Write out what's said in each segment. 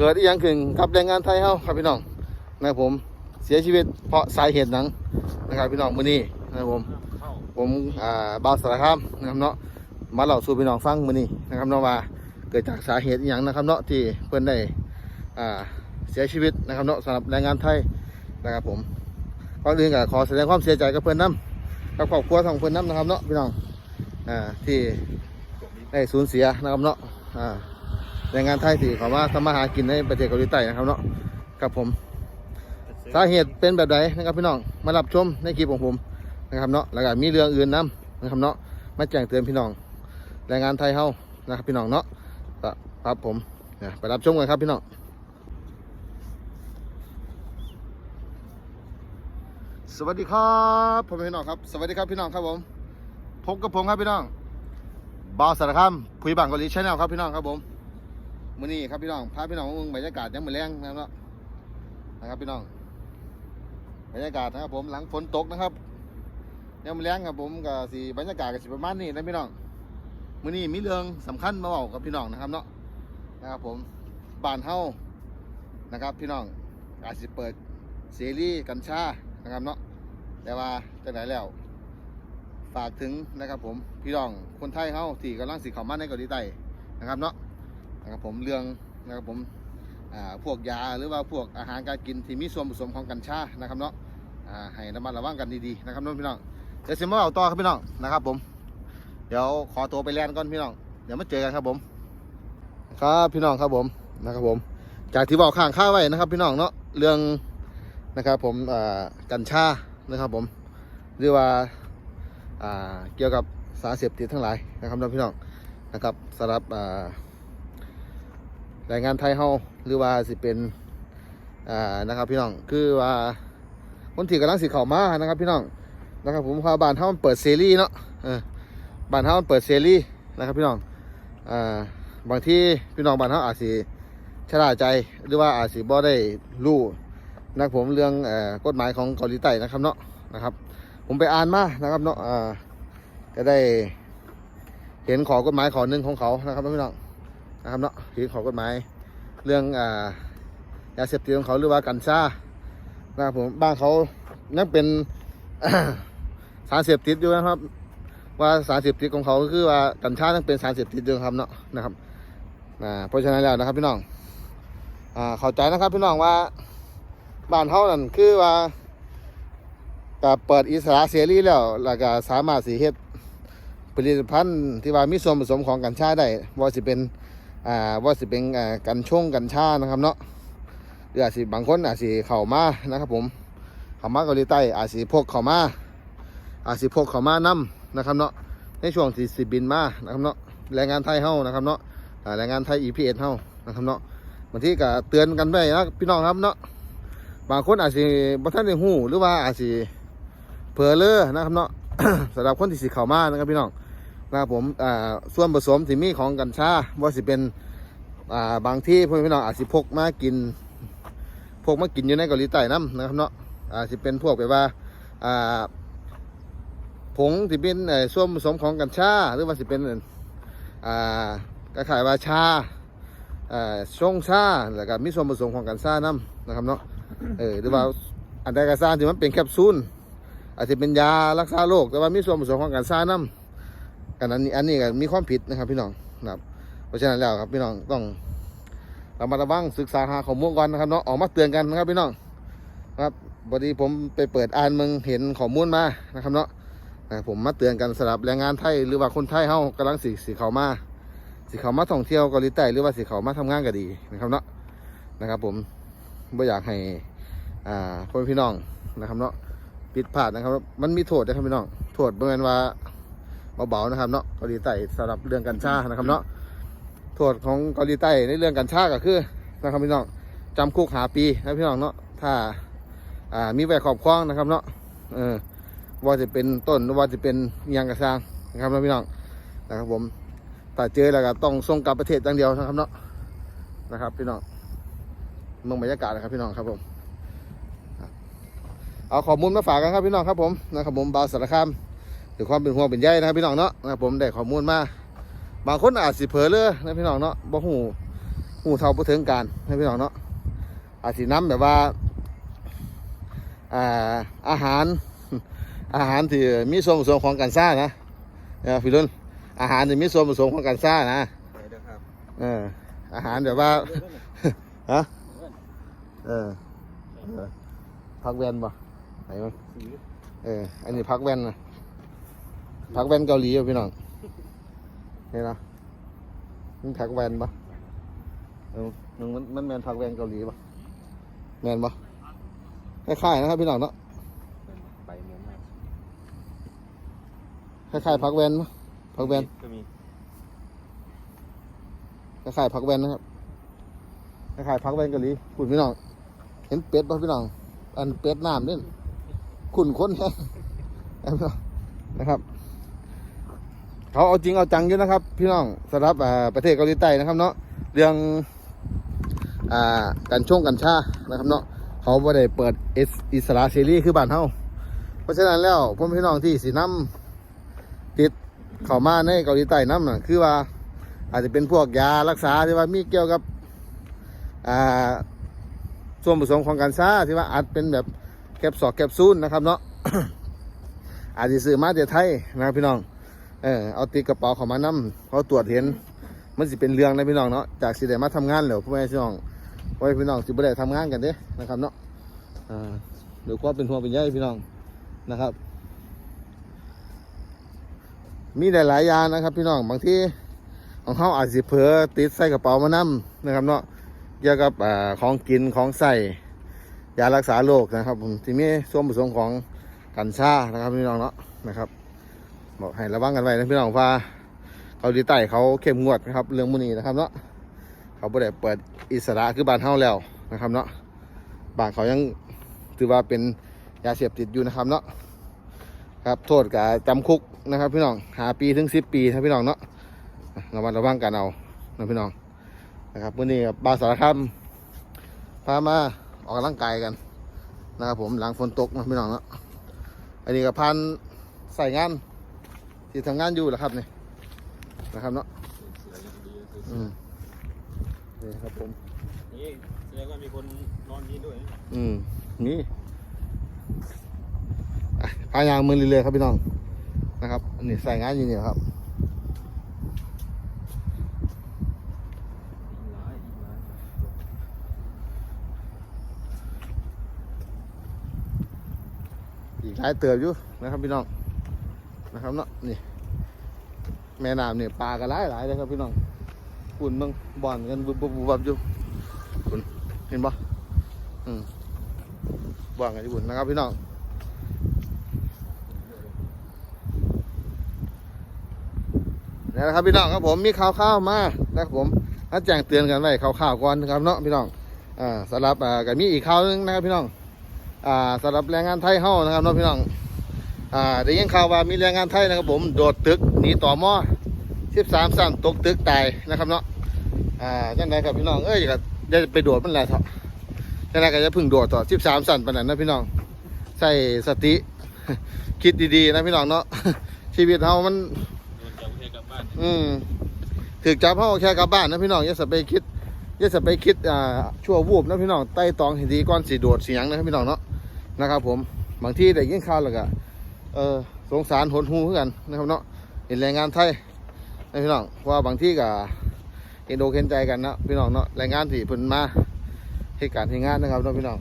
เกิดอีหยังขึ้นกับแรงงานไทยเฮาครับพี่น้องนะครับผมเสียชีวิตเพราะสาเหตุหนังนะครับพี่น้องมื้อนี้นะครับผมผมอ่าบ่าวสารคามนะครับเนาะมาเล่าสู่พี่น้องฟังมื้อนี้นะครับเนาะว่าเกิดจากสาเหตุอีหย่างนะครับเนาะที่เพิ่นได้อ่าเสียชีวิตนะครับเนาะสำหรับแรงงานไทยนะครับผมก่อนอื่นก็ขอแสดงความเสียใจกับเพิ่อนนํกับครอบครัวของเพิ่อนนํนะครับเนาะพี่น้องอ่าที่ได้สูญเสียนะครับเนาะอ่า แรงงานไทยที่เขามาทำมาหากินในประเทศเกาหลีใต้นะครับเนาะครับผม สาเหตุเป็นแบบใดนะครับพี่น้องมารับชมในคลิปของผมนะครับเนาะแล้วก็มีเรื่องอื่นนํนะครับเนาะมาแจ้งเตือนพี่น้องแรงงานไทยเฮานะครับพี่น้องเนาะก็ครับผมนะไปรับชมกันครับพี่น้องสวัสดีครับผมพี่น้องครับ สวัสดีครับพี่น้องครับผมพบกับผมครับพี่น้องบาวสารคามผุยบังเกาหลีชาแนลครับพี่น้องครับผม มื้อนี้ครับพี่น้องพาพี่น้องมาเบิ่งบรรยากาศยังมือแรงนะครับเนาะนะครับพี่น้องบรรยากาศนะครับผมหลังฝนตกนะครับยังมาเลี้ยงครับผมกับสีบรรยากาศกับสีประมาณนี้นะพี่น้องมื้อนี้มีเรื่องสำคัญมาบอกกับพี่น้องนะครับเนาะนะครับผมบ้านเฮานะครับ พี่น้องอาจจะเปิดเสรีกัญชานะครับเนาะแต่ว่าจะไหนแล้ว ฝากถึงนะครับผมพี่น้องคนไทยเฮาที่กำลังสิเข้ามาในเกาหลีใต้นะครับเนาะ นะครับผมเรื่องนะครับผมพวกยาหรือว่าพวกอาหารการกินที่มีส่วนผสมของกัญชานะครับเนาะให้ระมัดระวังกันดีๆนะครับน้องพี่น้องเดี๋ยวเสียมาเอาต่อครับพี่น้องนะครับผม เดี๋ยวขอตัวไปแลนก่อนพี่น้องเดี๋ยวมาเจอกันครับผม ครับพี่น้องครับผมนะครับผม จากที่บอกข้างข้าไว้นะครับ พี่น้องเนาะเรื่องนะครับผมกัญชานะครับผมหรือว่าอ่าเกี่ยวกับสารเสพติดทั้งหลายนะครับน้องพี่น้องนะครับสำหรับอ่า แรงงานไทยเฮาหรือว่าสิเป็นอ่านะครับพี่น้องคือว่าคนที่กำลังสิเข้ามานะครับ พี่น้องนะครับผมพาบ้านเฮามันเปิดเสรีเนาะบ้านเฮามันเปิดเสรีนะครับพี่น้องอ่าบางที่พี่น้องบ้านเฮาอาจสิชราใจหรือว่าอาจสิบ่ได้รู้นะครับผมเรื่องเอ่อกฎหมายของเกาหลีใต้นะครับเนาะนะครับ ผมไปอ่านมานะครับเนาะอ่าก็ได้เห็นขอกฎหมายขอหนึ่งของเขานะครับพี่น้อง นะครับเนาะเห็นขอกฎหมายเรื่องอ่ายาเสพติดของเขาหรือว่ากัญชานะครับผมบ้านเขายังเป็นสารเสพติดอยู่นะครับ ว่าสารเสพติดของเขาก็คือว่ากัญชาต้องเป็นสารเสพติดอยู่ครับเนาะนะครับอ่าเพราะฉะนั้นแล้วนะครับพี่น้องอ่าเข้าใจนะครับพี่น้องว่าบ้านเขานั่นคือว่าก็เปิดอิสระเสรีแล้วแล้วก็สามารถสีเฮ็ดผลิตภัณฑ์ที่ว่ามีส่วนผสมของกัญชาได้ว่าสิเป็น อ่าว่าสิเป็นอ่ากัญชงกัญชานะครับเนาะหรืออาจสิบางคนอาจสิเข้ามานะครับผมเข้ามาเกาหลีใต้อาจสิพกเข้ามาอาจสิพกเข้ามานํนะครับเนาะในช่วงที่สิบินมานะครับเนาะแรงงานไทยเฮานะครับเนาะแรงงานไทย EPS เฮานะครับเนาะบางทีก็เตือนกันไปนะพี่น้องครับเนาะบางคนอาจสิบ่ทันได้ฮู้หรือว่าอาจสิเผลอเลอนะครับเนาะสำหรับคนที่สิเข้ามานะครับพี่น้อง นะครับผมอ่าส่วนผสมที่มีของกัญชาว่าสิเป็นอ่าบางที่พี่น้องอาจสิพกมากินพวกมากินอยู่ในเกาหลีใต้น้ำนะครับเนาะอาจจะเป็นพวกแบบว่าอ่าผงที่เป็นอ่อส่วนผสมของกัญชาหรือว่าสิเป็นอ่ากระขายว่าชาอ่าช่องชาแล้วก็มีส่วนผสมของกัญชาน้ำนะครับเนาะเออหรือว่าอันใดกระซาที่มันเป็นแคปซูลอาจจะเป็นยารักษาโรคแต่ว่ามีส่วนผสมของกัญชาน้ำ กันอันนี้อันนี้ก็มีความผิดนะครับพี่น้องนะครับ เพราะฉะนั้นแล้วครับพี่น้องต้องเรามาระวังศึกษาหาข้อมูลก่อนนะครับเนาะออกมาเตือนกันนะครับพี่น้องนะครับพอดีผมไปเปิดอ่านมึงเห็นข้อมูลมานะครับเนาะนะผมมาเตือนกันสำหรับแรงงานไทยหรือว่าคนไทยเฮากำลังสิสิเขามาสิเขามาท่องเที่ยวเกาหลีใต้หรือว่าสิเขามาทำงานก็ดีนะครับเนาะนะครับผมไม่อยากให้อ่าพ่อพี่น้องนะครับเนาะผิดพลาดนะครับ มันมีโทษนะครับพี่น้องโทษเมื่อว่า เบาๆนะครับเนาะเกาหลีใต้สำหรับเรื่องกัญชานะครับเนาะโทษของเกาหลีใต้ในเรื่องกัญชาก็คือนะครับพี่น้องจำคุกหาปีนะพี่น้องเนาะถ้าอ่ามีไว้ครอบครองนะครับเนาะเออว่าจะเป็นต้นว่าจะเป็นยังกระซังนะครับนะพี่น้องนะครับผมถ้าเจอแล้วก็ต้องส่งกลับประเทศอย่างเดียวนะครับเนาะนะครับพี่น้องเมืองบรรยากาศนะครับพี่น้องครับผมเอาข้อมูลมาฝากกันครับพี่น้องครับผมนะครับผมบาวสารคาม ถึงความเป็นห่วงเป็นใยนะครับพี่น้องเนาะนะครับผมได้ข้อมูลมาบางคนอาจสิเผลอเลยนะพี่น้องเนาะบ่หูหูหูเท่าบ่ถึงการนะพี่น้องเนาะอาจสิน้ำแบบว่าอ่าอาหารอาหารที่มีส่วนผสมของกันซ่านะเออพี่รุ่นอาหารที่มีส่วนผสมของกันซ่านะไปเด้อครับเอออาหารแบบว่าฮะเออเออพักแวนบ่ไหนมันสีเอออันนี้พักแวนนะ พักแวนเกาหลีอะพี่น้องเห็นนะมันพักแวนปะเออมันมันมันแมนพักแวนเกาหลีปะแมนปะคล้ายๆนะครับพี่น้องเนาะเป็นใบเหมือนมากคล้ายๆพักแวนปะพักแวนก็มีคล้ายๆพักแวนนะครับคล้ายๆพักแวนเกาหลีคุณพี่น้องเห็นเป็ดปะพี่น้องอันเป็ดน้ำเนี่ยขุนค้นแห้งเอาพี่น้องนะครับ เขาเอาจริงเอาจังอยู่นะครับ พี่น้องสำหรับประเทศเกาหลีใต้นะครับเนาะเรื่องอการช่วงกัญชานะครับเนาะเขาไม่ได้เปิดอิสอิสระเสรีคือบ้านเฮาเพราะฉะนั้นแล้วพ่อพี่น้องที่สีน้ำติดเข้ามาในเกาหลีใต้น้ำน่ะคือว่าอาจจะเป็นพวกยารักษาที่ว่ามีเกี่ยวกับส่วนผสมของกัญชาที่ว่าอาจเป็นแบบแคปซอกแคปซูลนะครับเนาะอาจจะซื้อมาจากไทยนะครับพี่น้อง เออเอาติดกระเป๋าเขามานำเขาตรวจเห็น มันสิเป็นเรื่องนะพี่น้องเนาะจากสิได้มาทำงานแล้วพ่อแม่พี่น้องพ่อแม่พี่น้องสิบ่ได้ทำงานกันเด้นะครับเนาะอ่าเดี๋ยวก็เป็นห่วงเป็นใยพี่น้องนะครับ มีหลายๆอย่างนะครับ พี่น้องบางที่ของเขาอาจสิเผลอติดใส่กระเป๋ามานำนะครับเนาะเกี่ยวกับอ่าของกินของใส่ยารักษาโรคนะครับผมที่มีส่วนผสมของกัญชานะครับพี่น้องเนาะนะครับ บอกให้ระวังกันไว้นะพี่น้องว่าเกาหลีใต้เขาเข้มงวดนะครับ เรื่องมือนี้นะครับเนาะเขาไม่ได้เปิดอิสระคือบ้านเฮาแล้วนะครับเนาะบานเขายังถือว่าเป็นยาเสพติดอยู่นะครับเนาะครับโทษกับจำคุกนะครับพี่น้องหาปีถึงสิบปีนะพี่น้องเนาะระวังระวังกันเอานะพี่น้องนะครับมื่อนี้กับบาสารคามพามาออกกำลังกายกันนะครับผมหลังฝนตกนะพี่น้องเนาะอันนี้กับพันใส่งาน ที่ทำงานอยู่แหละครับนี่นะครับเนาะเสือยังดีคืออืมนี่ครับผมนี่แสดงว่ามีคนนอนนี้ด้วยอืมนี่อะพายางมือเรื่อยๆครับพี่น้องนะครับอันนี้ใส่งานอยู่เนี่ยครับหลายอีกหลายอีกหลายเติบอยู่นะครับพี่น้อง นะครับเนาะนี่ แม่น้ำเนี่ยปลาก็หลายหลายเลยครับพี่น้องปุ่นเมึงบ่อนกันบุบบุบบุบบับอยู่คุณเห็นปะอืมบ่อนกันอยู่บุ่นนะครับพี่น้องนี่นะครับพี่น้องครับผมมีข่าวข้าวมานะครับผมมาแจ้งเตือนกันไว้ข่าวๆก่อนนะครับเนาะพี่น้องอ่าสำหรับอ่าก็มีอีกข่าวหนึงนะครับพี่น้องอ่าสำหรับแรงงานไทยเฮานะครับเนาะพี่น้อง อ่าได้ยินข่าวว่ามีแรงงานไทยนะครับผมโดดตึกหนีต่อมอ13สั้นตกตึกตายนะครับเนาะอ่าจังไดครับพี่น้องเอ้ยก็อย่าไปโดดมันแหละเถอะจังไดก็จะพึ่งโดดต่อ13สั้นปานนั้นนะพี่น้องใส่สติคิดดีๆนะพี่น้องเนาะชีวิตเฮามันโดนจับให้กลับบ้านอืมถึกจับเขาแค่กลับบ้านนะพี่น้องอย่าสไปคิดอย่าสไปคิดอ่าชั่ววูบนะพี่น้องไต่ตองให้ดีก่อนสีโดดเสียงนะพี่น้องเนาะนะครับผมบางที่ได้ยินข่าวแล้วก็ เออสงสารหดหูเหมือนกันนะครับเนาะเห็นแรงงานไทยนะพี่น้องว่าบางที่ก็เห็นโดเห็นใจกันนะพี่น้องเนาะแรงงานที่เพิ่นมาเหตุการณ์ที่งานนะครับเนาะพี่น้อง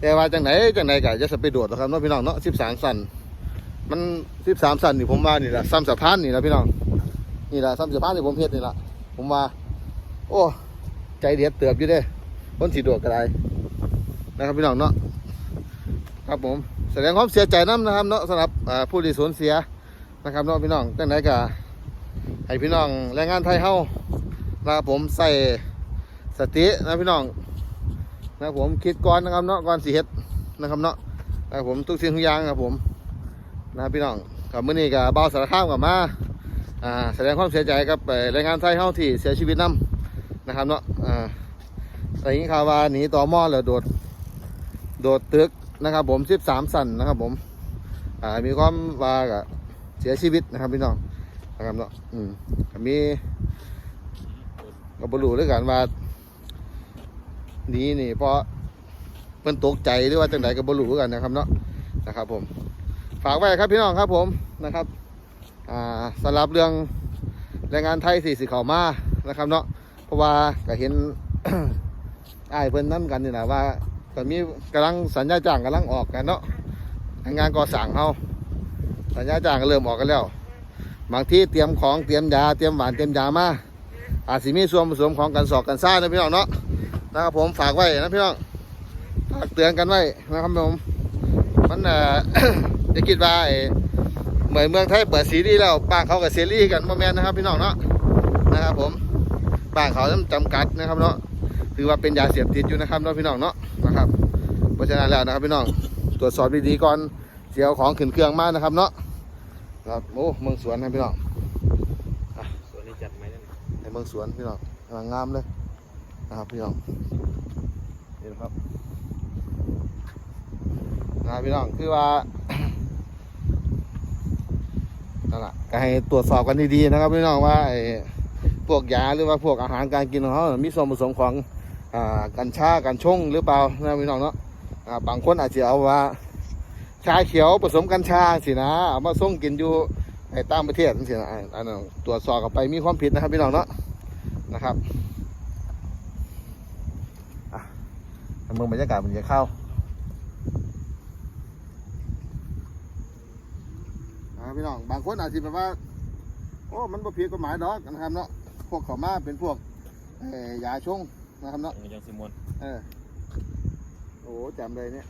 แต่ว่าจังไหนจังไหนก็จะสไปโดดนะครับเนาะพี่น้องเนาะสิบสามสันมันสิบสามสันนี่ผมว่านี่แหละซ้ำสะพานนี่นะพี่น้องนี่แหละซ้ำสื้อผ้าที่ผมเฮ็ดนี่แหละผมว่า โอ้ใจเด็ดเติบอยู่เด้คนสีดวกกระไดนะครับพี่น้องเนาะครับผม แสดงความเสียใจน้ำนะครับเนาะสำหรับผู้ที่สูญเสียนะครับเนาะพี่น้องจังไหนกะให้พี่น้องแรงงานไทยเฮานะครับผมใส่สตินะพี่น้องนะผมคิดก่อนนะครับเนาะก่อนสิเฮ็ดนะครับเนาะนะผมทุกสิ่งทุกอย่างครับผมนะพี่น้องกับมื้อนี้กับเบาสารคามกับมาอ่าแสดงความเสียใจกับแรงงานไทยเฮาที่เสียชีวิตนํนะครับเนาะอ่าแต่ยิงข่าวว่าหนีต่อหม้อแล้วโดดโดดตึก นะครับ ผม13สันนะครับ ผมอ่ามีความว่ากเสียชีวิตนะครับพี่น้องนะครับเนาะอืมก็มีก็บ่รู้ด้วยกันว่านี้นี่เพราะเพิ่นตกใจหรือว่าจังไดก็บ่รู้คือกันนะครับเนาะนะครับ ผม ฝากไว้ครับพี่น้องครับผมนะครับอ่าสำหรับเรื่องแรงงานไทยสี่สิเขามานะครับ เนาะเพราะว่าก็เห็นอ้ายเพิ่นนั่นกันนี่นะว่า ก็มีกำลังสัญญาจ้างกำลังออกกันเนาะงานก่อสร้างเฮาสัญญาจ้างก็เริ่มออกกันแล้ว บางที่เตรียมของเตรียมยาเตรียมหวานเตรียมยามาอาจสิมีส่วนผสมของกันสอกกันซ่านะพี่น้องเนาะนะครับผมฝากไว้นะพี่น้องฝากเตือนกันไว้นะครับผมมันเอ่อจะคิดว่าเหมือนเมืองไทยเปิดซีรีส์แล้วบ้านเขากับเซรีส์กันโมแมนนะครับพี่น้องเนาะนะครับผมบ้านเขาต้องจำกัดนะครับเนาะถือว่าเป็นยาเสพติดอยู่นะครับเนาะพี่น้องเนาะ นะครับเพราะฉะนั้นแล้วนะครับพี่น้องตรวจสอบดีๆก่อนเสียเอาของขึ้นเครื่องมากนะครับเนาะครับโอ้เมืองสวนนะพี่น้องสวนนี้จัดไหมนั่นในเมืองสวนพี่น้องกำลังงามเลยนะครับพี่น้องนี่นะครับนะพี่น้องคือว่านั่นแหละก็ให้ตรวจสอบกันดีๆนะครับพี่น้องว่าไอ้พวกยาหรือว่าพวกอาหารการกินของเขามีส่วนผสมของ กัญชากัญชงหรือเปล่านะพี่น้องเนาะบางคนอาจจะเอาว่าชาเขียวผสมกัญชาสินะเอามาส่งกินอยู่ไอ้ต่างประเทศสินะอันนั้นตรวจสอบกันไปมีความผิดนะครับพี่น้องเนาะนะครับเมืองบรรยากาศมันจะเข้าอ่าพี่น้องบางคนอาจจะแบบว่าโอ้มันบ่ผิดกฎหมายดอกนะครับเนาะพวกเขามาเป็นพวกยาชง นะครับเนาะยังซิมอนเออโอ้จำเลยเนี่ย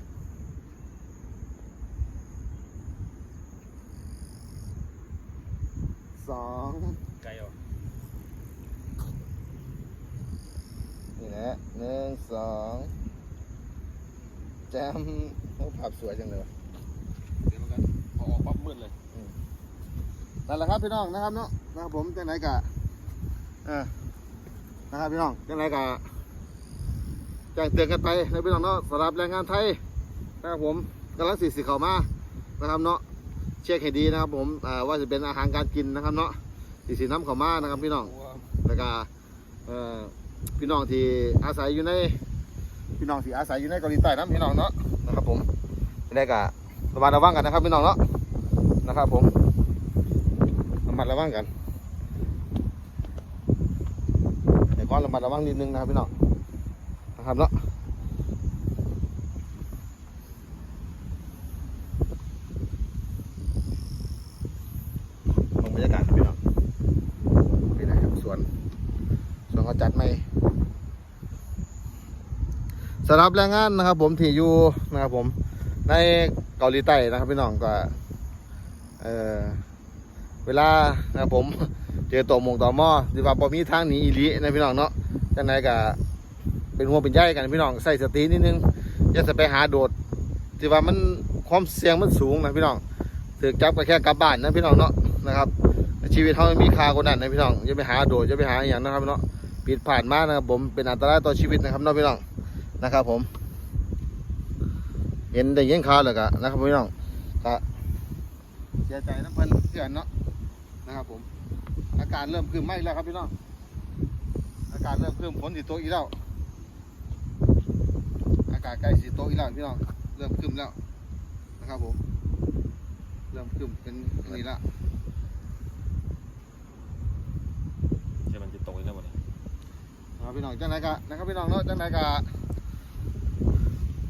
สองไกลอะนี่แหละหนึ่งสองแจมโอ้ภาพสวยจังเลยวะเดี๋ยวมันกันพอออกปั๊บมืดเลยนั่นแหละครับพี่น้องนะครับเนาะนะครับผมจังไหนกะเออนะครับพี่น้องจังไหนกะ แจ้งเตือนกันไปนะพี่น้องเนาะสำหรับแรงงานไทยนะครับผมกำลังสีสีเขามานะครับเนาะเช็คให้ดีนะครับผมว่าจะเป็นอาหารการกินนะครับเนาะสีสีน้ำเขามานะครับพี่น้องแล้วก็เอ่อพี่น้องที่อาศัยอยู่ในพี่น้องที่อาศัยอยู่ในเกาหลีใต้นะพี่น้องเนาะนะครับผมได้ก็ระมัดระวังกันนะครับพี่น้องเนาะนะครับผมระมัดระวังกันแต่ก็ระมัดระวังนิดนึงนะครับพี่น้อง ครับเนาะลงบรรยากาศพี่น้องไปไหนครับสวนสวนเขาจัดไหมสำหรับแรงงานนะครับผมที่อยู่นะครับผมในเกาหลีใต้นะครับพี่น้องก็เออเวลานะครับผมเจอตัวมงต่อหม้อที่ว่าพอมีทางหนีอีลีนะพี่น้องเนาะจังไหนก็ เป็นห่วงเป็นใยกันพี่น้องใส่สตินิดนึงอย่าจะไปหาโดดที่ว่ามันความเสี่ยงมันสูงนะพี่น้องถือจับก็แค่กลับบ้านนะพี่น้องเนาะนะครับชีวิตเขาไม่มีค่ากว่านั้นนะพี่น้องอย่าไปหาโดดอย่าไปหาอย่างนะครับเนาะผิดผ่านมานะครับผมเป็นอันตรายต่อชีวิตนะครับเนาะพี่น้องนะครับ ผม เห็นได้ยินข่าวเลยกะนะครับพี่น้องก็เสียใจนะเพื่อนเพื่อนเนาะนะครับผม อากาศเริ่มคืมไหมแล้วครับพี่น้องอากาศเริ่มคืมฝนสิโตกอีกแล้วากาศใกล้สิโตกอีกแล้วพี่น้องเริ่มคืมแล้วนะครับผม เริ่มคืมเป็นอย่างนี้ละใช่มันจะตกอีกแล้วหมดเลยครับพี่น้องจังไหนกะนะครับพี่น้องเนาะจังไหนกะ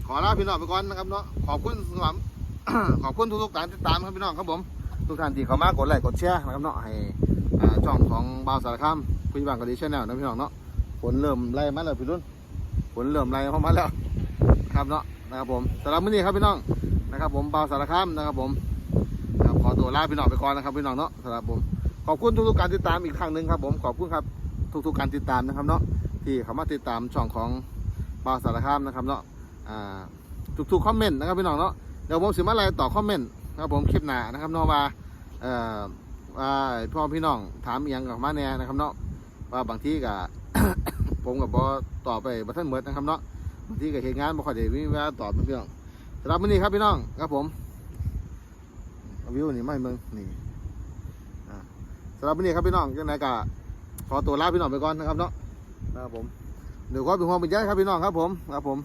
ขอลาพี่น้องไปก่อนนะครับเนาะขอบคุณสำหรับขอบคุณทุกๆการติดตามครับพี่น้องครับผม ทุกท่านที่เข้ามากดไลค์กดแชร์นะครับเนาะให้อ่าช่องของบ่าวสารคามคุยบางกะดีชแนลนะพี่น้องเนาะฝนเริ่มไล่มาแล้วพี่รุ่นฝนเริ่มไล่เข้ามาแล้ว ครับเนาะนะครับผมสำหรับมื้อนี้ครับพี่น้องนะครับ ผมเบาสารคามนะครับผมขอตัวลาพี่น้องไปก่อนนะครับพี่น้องเนาะสำหรับผมขอบคุณทุกๆการติดตามอีกครั้งหนึ่งครับผมขอบคุณครับทุกๆการติดตามนะครับเนาะที่เข้ามาติดตามช่องของเบาสารคามนะครับเนาะทุกๆคอมเมนต์นะครับพี่น้องเนาะเดี๋ยวผมสิมาไล่ต่อคอมเมนต์นะครับผมคลิปหน้านะครับเนาะว่าเอ่อว่าพ่อพี่น้องถามอหยังกับมาแน่นะครับเนาะว่าบางทีก็ผมกับบอต่อไปบัทันเมิดนะครับเนาะ บางทีก็เหตุงานบ่ค่อยได้มีเวลาตอบนะพี่น้องสำหรับมื้อนี้ครับพี่น้องครับผมวิวนี่ไม่เมืองนี่สำหรับมื้อนี้ครับพี่น้องยังไงก็ขอตัวลาพี่น้องไปก่อนนะครับเนาะนะครับผมเดี๋ยวก็เป็นห่วงเป็นใยครับพี่น้องครับผมครับผม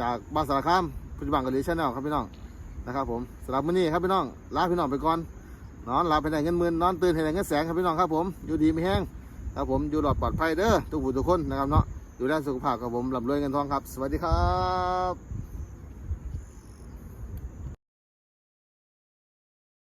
จากบ้านสารคามปัจจุบันกับลีชแนลครับพี่น้องนะครับผมสำหรับมื้อนี้ครับพี่น้องลาพี่น้องไปก่อนนอนหลับให้ได้เงินหมื่นนอนตื่นให้ได้เงินแสนครับพี่น้องครับผมอยู่ดีไม่แห้งครับผมอยู่หลอดปลอดภัยเด้อทุกผู้ทุกคนนะครับเนาะ ดูแลสุขภาพกับผมลำรวยเงินทองครับ สวัสดีครับ